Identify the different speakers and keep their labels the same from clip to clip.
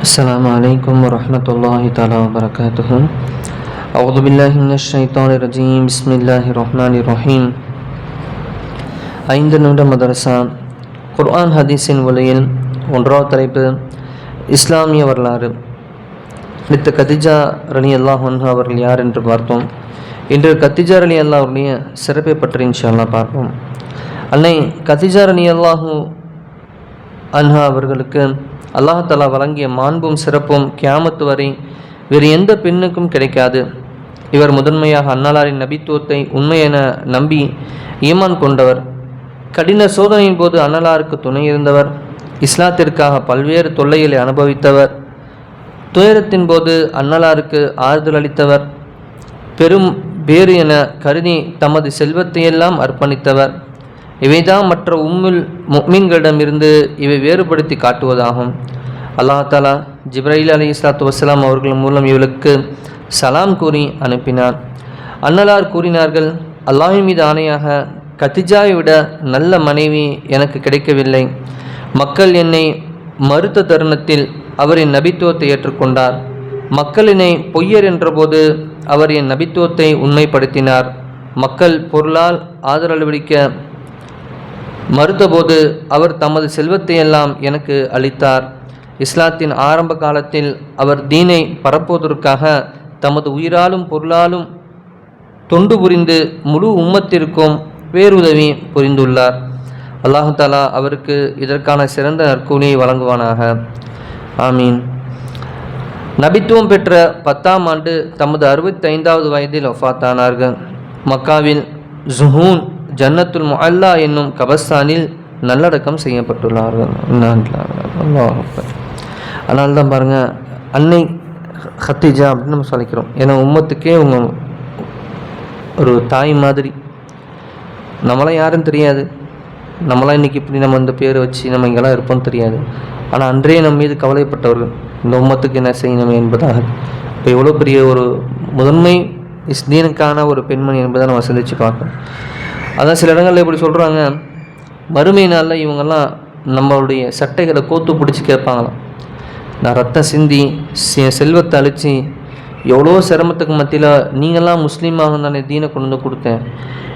Speaker 1: السلام عليكم ورحمة الله تعالى وبركاته أعوذ بالله من الشيطان الرجيم بسم الله الرحمن الرحيم ஐந்து நிமிட மதரசா குர்ஆன் ஹதீஸின் வழியில் ஒன்றாவது தலைப்பு இஸ்லாமிய வரலாறு மித்த கதிஜா ரலி அல்லாஹ் அவர்கள் யார் என்று பார்த்தோம் இன்று கத்திஜா ரலி அல்லாஹ் அவருடைய சிறப்பை பற்றி இன்ஷா பார்ப்போம் அன்னை கத்திஜா ரலி அல்லாஹூ அன்ஹா அவர்களுக்கு அல்லாஹாலா வழங்கிய மாண்பும் சிறப்பும் கியாமத்து வரை வேறு எந்த பெண்ணுக்கும் கிடைக்காது. இவர் முதன்மையாக அன்னலாரின் நபித்துவத்தை உண்மை என நம்பி ஈமான் கொண்டவர். கடின சோதனையின் போது அன்னலாருக்கு துணை இருந்தவர். இஸ்லாத்திற்காக பல்வேறு தொல்லைகளை அனுபவித்தவர். துயரத்தின் போது அன்னலாருக்கு ஆறுதல் அளித்தவர். பெரும் பேறு என கருதி தமது செல்வத்தையெல்லாம் அர்ப்பணித்தவர். இவைதான் மற்ற உம்முல் முக்மீன்களிடமிருந்து இவை வேறுபடுத்தி காட்டுவதாகும். அல்லாஹாலா ஜிப்ராயில் அலி இஸ்லாத்து வசலாம் அவர்கள் மூலம் இவளுக்கு சலாம் கூறி அனுப்பினார் அன்னலார் கூறினார்கள் அல்லாஹின் மீது ஆணையாக கத்திஜாவை விட நல்ல மனைவி எனக்கு கிடைக்கவில்லை. மக்கள் என்னை மறுத்த தருணத்தில் அவர் என் நபித்துவத்தை ஏற்றுக்கொண்டார். மக்கள் என்னை பொய்யர் என்றபோது அவர் என் நபித்துவத்தை உண்மைப்படுத்தினார். மக்கள் பொருளால் ஆதரவளிக்க மறுத்தபோது அவர் தமது செல்வத்தையெல்லாம் எனக்கு அளித்தார். இஸ்லாத்தின் ஆரம்ப காலத்தில் அவர் தீனை பரப்புவதற்காக தமது உயிராலும் பொருளாலும் தொண்டு புரிந்து முழு உம்மத்திற்கும் பேருதவி புரிந்துள்ளார். அல்லாஹு தாலா அவருக்கு இதற்கான சிறந்த நற்கூலியை வழங்குவானாக. ஆமீன். நபித்துவம் பெற்ற பத்தாம் ஆண்டு தமது அறுபத்தைந்தாவது வயதில் ஒஃபாத்தானார்கள் மக்காவில் ஜுஹூன் ஜன்னத்துல் முல்லா என்னும் கபஸ்தானில் நல்லடக்கம் செய்யப்பட்டுள்ளார்கள். அதனால தான் பாருங்கள் அன்னை ஹத்திஜா அப்படின்னு நம்ம சொல்லிக்கிறோம். ஏன்னா உம்மத்துக்கே உங்க ஒரு தாய் மாதிரி. நம்மளாம் யாரும் தெரியாது. நம்மளாம் இன்றைக்கி இப்படி நம்ம இந்த பேரை வச்சு நம்ம இங்கெல்லாம் இருப்போம்னு தெரியாது. ஆனால் அன்றே நம்ம மீது கவலைப்பட்டவர்கள் இந்த உம்மத்துக்கு என்ன செய்யணும் என்பதாக. இப்போ எவ்வளோ பெரிய ஒரு முதன்மை இஸ்தீனுக்கான ஒரு பெண்மணி என்பதை நம்ம சிந்திச்சு பார்க்கணும். அதான் சில இடங்களில் இப்படி சொல்கிறாங்க மறுமை நாளில் இவங்கெல்லாம் நம்மளுடைய சட்டைகளை கோத்து பிடிச்சி கேட்பாங்களாம். நான் ரத்தம் சிந்தி செல்வத்தை அழித்து எவ்வளோ சிரமத்துக்கு மத்தியில் நீங்களாம் முஸ்லீமாக தானே தீனை கொண்டு வந்து கொடுத்தேன்.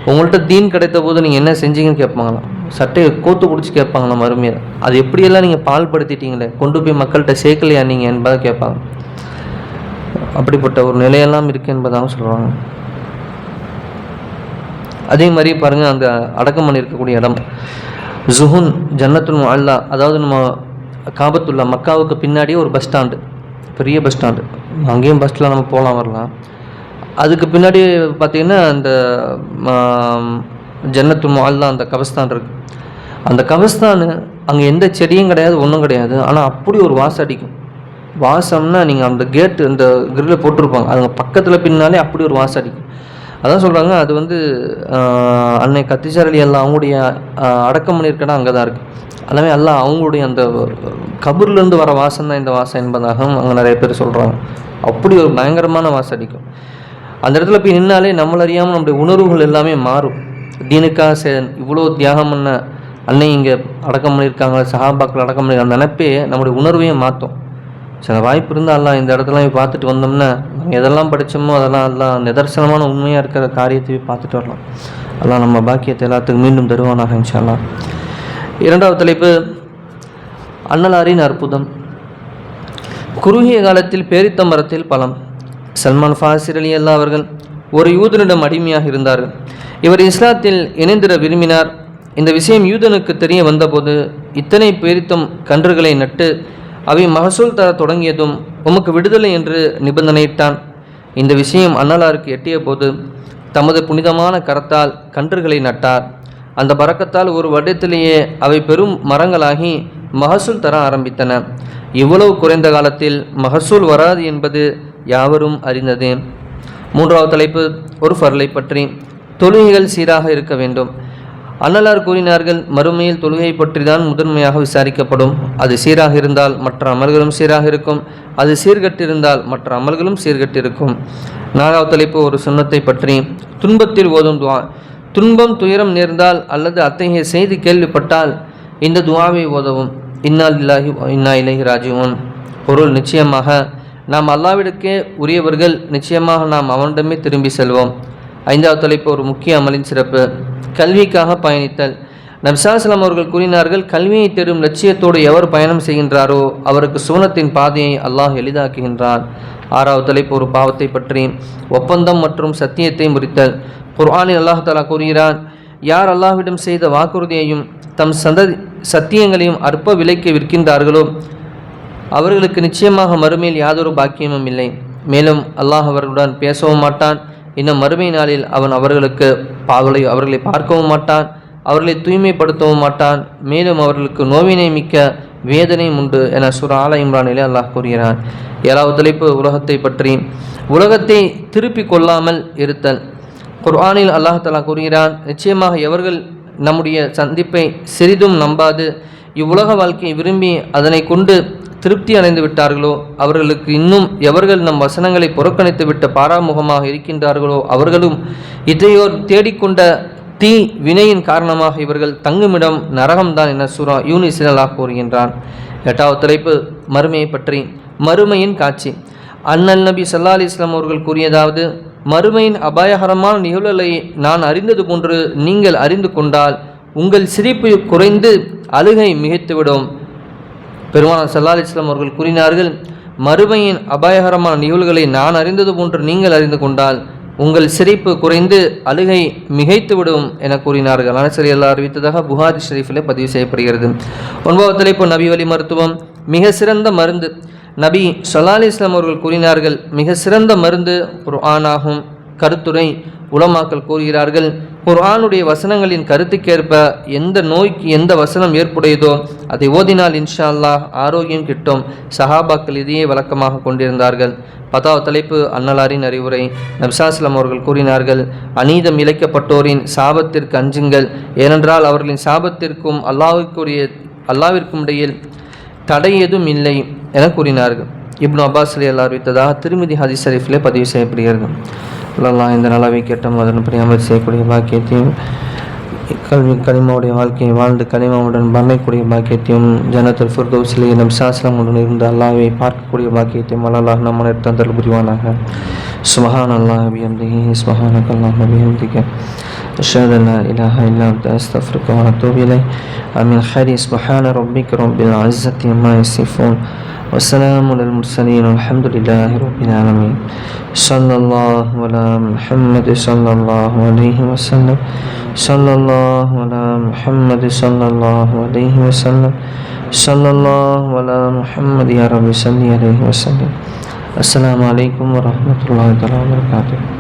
Speaker 1: உங்கள்கிட்ட தீன் கிடைத்த போது நீங்கள் என்ன செஞ்சீங்கன்னு கேட்பாங்களாம். சட்டையை கோத்து பிடிச்சி கேட்பாங்களாம் மறுமையை அது எப்படியெல்லாம் நீங்கள் பால்படுத்திட்டீங்களே? கொண்டு போய் மக்கள்கிட்ட சேர்க்கலையா நீங்கள் என்பதை கேட்பாங்க. அப்படிப்பட்ட ஒரு நிலையெல்லாம் இருக்குது என்பதாக சொல்கிறாங்க அதே மாதிரி பாருங்கள் அந்த அடக்கம் பண்ணியிருக்கக்கூடிய இடம். ஜுஹுன் ஜன்னத்துல் அல்லா அதாவது நம்ம காபத்துல்லா மக்காவுக்கு பின்னாடியே ஒரு பஸ் ஸ்டாண்டு பெரிய பஸ் ஸ்டாண்டு அங்கேயும் பஸ்ஸில் நம்ம போகலாம் வரலாம். அதுக்கு பின்னாடி பார்த்திங்கன்னா அந்த ஜன்னத்துல் அல்லா அந்த கபஸ்தான் இருக்குது அந்த கபஸ்தான் அங்கே எந்த செடியும் கிடையாது ஒன்றும் கிடையாது. ஆனால் அப்படி ஒரு வாசம் அடிக்கும். வாசம்னா நீங்கள் அந்த கேட்டு அந்த கிரில்ல போட்டிருப்பாங்க. அதுங்க பக்கத்தில் பின்னாலே அப்படி ஒரு வாசம் அடிக்கும். அதான் சொல்கிறாங்க அது வந்து அன்னை கத்திசாரலி எல்லாம் அவங்களுடைய அடக்கம் பண்ணியிருக்கனா அங்கே தான் இருக்குது எல்லாமே எல்லாம் அவங்களுடைய அந்த கபூர்லேருந்து வர வாசம் தான் இந்த வாசம் என்பதாகவும் அங்கே நிறைய பேர் சொல்கிறாங்க அப்படி ஒரு பயங்கரமான வாசம் அடிக்கும். அந்த இடத்துல போய் நின்னாலே நம்மளறியாமல் நம்முடைய உணர்வுகள் எல்லாமே மாறும். தீனுக்காக சே இவ்வளோ தியாகம் பண்ண அன்னை இங்கே அடக்கம் பண்ணியிருக்காங்க சஹாபாக்கள் அடக்கம் பண்ணி அந்த நினைப்பே நம்முடைய உணர்வையும் மாற்றும். சில வாய்ப்பு இருந்தால் எல்லாம் இந்த இடத்துல பார்த்துட்டு வந்தோம்னா எதெல்லாம் படித்தோமோ அதெல்லாம் எல்லாம் நிதர்சனமான உண்மையாக இருக்கிற காரியத்தையும் பார்த்துட்டு வரலாம். அதெல்லாம் நம்ம பாக்கியத்தை எல்லாத்துக்கும் மீண்டும் தருவானாக இன்ஷால்லாம் இரண்டாவது தலைப்பு அன்னலாரின் அற்புதம். குறுகிய காலத்தில் பேரித்த மரத்தில் பலம் சல்மான் ஃபாசிர் அலி அல்லா அவர்கள் ஒரு யூதனிடம் அடிமையாக இருந்தார்கள். இவர் இஸ்லாத்தில் இணைந்திட விரும்பினார். இந்த விஷயம் யூதனுக்கு தெரிய வந்தபோது இத்தனை பேரித்தம் கன்றுகளை நட்டு அவை மகசூல் தர தொடங்கியதும் உமக்கு விடுதலை என்று நிபந்தனையிட்டான். இந்த விஷயம் அன்னலாருக்கு எட்டிய போது தமது புனிதமான கரத்தால் கன்றுகளை நட்டார். அந்த பறக்கத்தால் ஒரு வருடத்திலேயே அவை பெரும் மரங்களாகி மகசூல் தர ஆரம்பித்தன. இவ்வளவு குறைந்த காலத்தில் மகசூல் வராது என்பது யாவரும் அறிந்தது. மூன்றாவது தலைப்பு ஒரு ஃபர்லை பற்றி தொழுகைகள் சீராக இருக்க வேண்டும். அன்னலார் கூறினார்கள் மறுமையில் தொழுகை பற்றி தான் முதன்மையாக விசாரிக்கப்படும். அது சீராக இருந்தால் மற்ற அமல்களும் சீராக இருக்கும். அது சீர்கட்டிருந்தால் மற்ற அமல்களும் சீர்கட்டிருக்கும். நாலாவது தலைப்பு ஒரு சுண்ணத்தை பற்றி. துன்பத்தில் ஓதும் துவா. துன்பம் துயரம் நேர்ந்தால் அல்லது அத்தகைய செய்தி கேள்விப்பட்டால் இந்த துவாவை ஓதவும். இன்னால் இல்லாஹி இன்னா இலகி ராஜீவன் பொருள் நிச்சயமாக நாம் அல்லாவிடக்கே உரியவர்கள் நிச்சயமாக நாம் அவனிடமே திரும்பி செல்வோம். ஐந்தாவது தலைப்பு ஒரு முக்கிய அமலின் சிறப்பு. கல்விக்காக பயணித்தல். நபிசாஸ்லாம் அவர்கள் கூறினார்கள் கல்வியை தேடும் லட்சியத்தோடு எவர் பயணம் செய்கின்றாரோ அவருக்கு சூனத்தின் பாதையை அல்லாஹ் எளிதாக்குகின்றான். ஆறாவது தலைப்பு ஒரு பாவத்தை பற்றி. ஒப்பந்தம் மற்றும் சத்தியத்தை முறித்தல். குர்ஆனில் அல்லாஹ் தாலா கூறுகிறான் யார் அல்லாஹ்விடம் செய்த வாக்குறுதியையும் தம் சந்ததி சத்தியங்களையும் அற்ப விலைக்கு விற்கின்றார்களோ அவர்களுக்கு நிச்சயமாக மறுமையில் யாதொரு பாக்கியமும் இல்லை. மேலும் அல்லாஹ் அவர்களுடன் பேசவும் மாட்டான். இன்னும் மறுமை நாளில் அவன் அவர்களுக்கு பாவலை அவர்களை பார்க்கவும் மாட்டான் அவர்களை தூய்மைப்படுத்தவும் மாட்டான். மேலும் அவர்களுக்கு நோவினை மிக்க வேதனையும் உண்டு என சுரால இம்ரானிலே அல்லாஹ் கூறுகிறான். ஏழாவது தலைப்பு உலகத்தை பற்றி. உலகத்தை திருப்பி கொள்ளாமல் இருத்தல். குர்ஆனில் அல்லாஹ் தலா கூறுகிறான் நிச்சயமாக எவர்கள் நம்முடைய சந்திப்பை சிறிதும் நம்பாது இவ்வுலக வாழ்க்கையை விரும்பி அதனை கொண்டு திருப்தி அடைந்து விட்டார்களோ? அவர்களுக்கு இன்னும் எவர்கள் நம் வசனங்களை புறக்கணித்து விட்ட பாராமுகமாக இருக்கின்றார்களோ? அவர்களும் இதையோர் தேடிக்கொண்ட தீ வினையின் காரணமாக இவர்கள் தங்குமிடம் நரகம்தான் என சூரா யூனிஸில் கூறுகின்றான். எட்டாவது தலைப்பு மறுமையை பற்றி. மறுமையின் காட்சி. அண்ணல் நபி சல்லா அலி இஸ்லாம் அவர்கள் கூறியதாவது மறுமையின் அபாயகரமான நிகழ்வுகளை நான் அறிந்தது போன்று நீங்கள் அறிந்து கொண்டால் உங்கள் சிரிப்பு குறைந்து அழுகை மிகைத்துவிடும். பெருமானார் சல்லா இஸ்லாம் அவர்கள் கூறினார்கள் மறுமையின் அபாயகரமான நிகழ்வுகளை நான் அறிந்தது போன்று நீங்கள் அறிந்து கொண்டால் உங்கள் சிரிப்பு குறைந்து அழுகை மிகைத்துவிடும் என கூறினார்கள். அனசரி அல்லா அறிவித்ததாக புகாரி ஷெரீஃபில் பதிவு செய்யப்படுகிறது. ஒன்பதாவது தலைப்பு நபி வழி மருத்துவம். மிக சிறந்த மருந்து. நபி சலாலி இஸ்லாம் அவர்கள் கூறினார்கள் மிக சிறந்த மருந்து ஒரு ஆணாகும் கருத்துரை உலமாக்கல் கூறுகிறார்கள் குர்ஆனுடைய வசனங்களின் கருத்துக்கேற்ப எந்த நோய்க்கு எந்த வசனம் ஏற்புடையதோ அதை ஓதினால் இன்ஷா அல்லாஹ் ஆரோக்கியம் கிட்டும். சஹாபாக்கள் இதையே வழக்கமாக கொண்டிருந்தார்கள். பத்தாவது தலைப்பு அன்னலாரின் அறிவுரை. நப்சாஸ்லம் அவர்கள் கூறினார்கள் அநீதம் இழைக்கப்பட்டோரின் சாபத்திற்கு அஞ்சுங்கள். ஏனென்றால் அவர்களின் சாபத்திற்கும் அல்லாவிற்குரிய அல்லாவிற்கும் இடையில் தடை எதுவும் இல்லை என கூறினார்கள். இப்னு அப்பாஸ் அலி அல்லா அறிவித்ததாக திருமதி ஹதீஸ் ஷரீஃபிலே பதிவு செய்யப்படுகிறது. அல்லாஹ் இந்த நலவை கேட்டோம் அதன்படி அமல் செய்யக்கூடிய பாக்கியத்தையும் கல்வி கனிமாவுடைய வாழ்க்கையை வாழ்ந்து கனிமாவுடன் பண்ணக்கூடிய பாக்கியத்தையும் ஜனத்தல் ஃபுர்தௌசிலே நம் சாஸ்திரமுடன் இருந்து அல்லாவை பார்க்கக்கூடிய பாக்கியத்தையும் அல்லாஹ் நம்ம தந்தல் புரிவானாக சுபஹான் அல்லாஹ் பிஹம்திஹி சுபஹானக அல்லாஹ் பிஹம்திக أشهد أن لا إله إلا أنت أستغفرك وأتوب إليك آمين خير سبحان ربك رب العزة عما يصفون وسلام على المرسلين والحمد لله رب العالمين. صلى الله على محمد صلى الله عليه وسلم. صلى الله على محمد صلى الله عليه وسلم. صلى الله على محمد يا رب صل عليه وسلم. السلام عليكم ورحمة الله وبركاته.